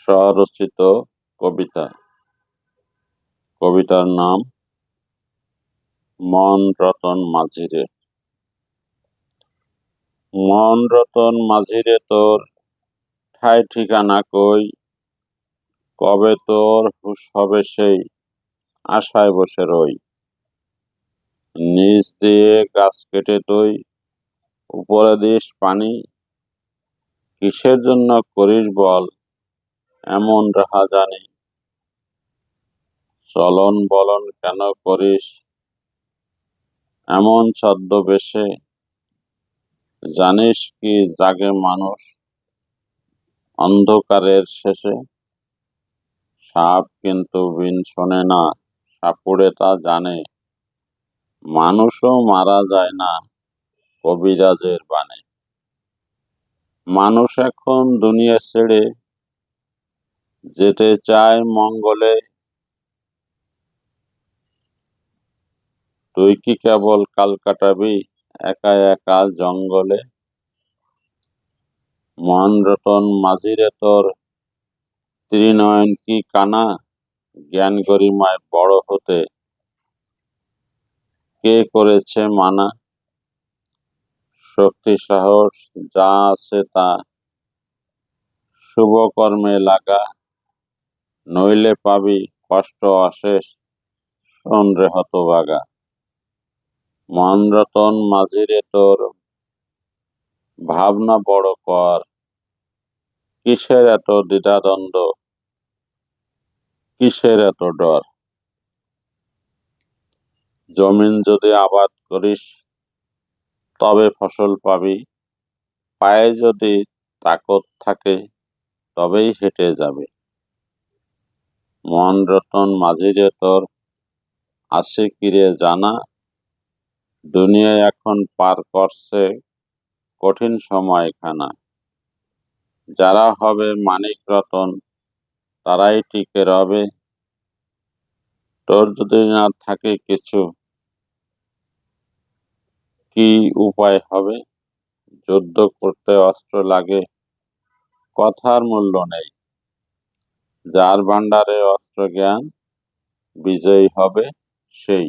স্বরচিত কবিতা। কবিতার নাম মন রতন মাঝিরে। মন রতন মাঝিরে তোর ঠাই ঠিকানা কই? কবে তোর হুশ হবে সেই আশায় বসে রই? নিচ দিয়ে গাছ কেটে তুই, উপরে দিস পানি। কিসের জন্য করিস বল? এমন রাহা জানি চলন বলন কেন করিস? এমন ছদ্মবেশে। জানিস কি জাগে মানুষ? অন্ধকারের শেষে। সাপ কিন্তু বিন শোনে না, সাপুড়ে তা জানে। মানুষও মারা যায় না কবিরাজের বানে মানুষ এখন দুনিয়া ছেড়ে যেতে চায় মঙ্গলে। তুই কি কেবল কাল কাটাবি একা একা জঙ্গলে? মন রতন মাঝিরে তোর ত্রিনয়ন কি কানা? জ্ঞান গরিমায় বড় হতে কে করেছে মানা? শক্তি সাহস যা আছে তা শুভ কর্মে লাগা। নইলে পাবি কষ্ট অশেষ। শোন রে মন রতন মাঝিরে তোর ভাবনা বড় কর। কিসের এত দ্বিধাদ্বন্দ্ব? কিসের এত ডর? জমিন যদি আবাদ করিস, তবে ফসল পাবি। পায়ে যদি তাকত থাকে, তবেই হেঁটে যাবে। মন রতন মাঝিরে তোর আছে কিরে জানা? দুনিয়ায় এখন পার করছে কঠিন সময় সময়খানা যারা হবে মানিক রতন, তারাই টিকে রবে। তোর যদি না থাকে কিছু, কি উপায় হবে? যুদ্ধ করতে অস্ত্র লাগে, কথার মূল্য নেই। যার ভাণ্ডারে অস্ত্র জ্ঞান বিজয়ী হবে সেই।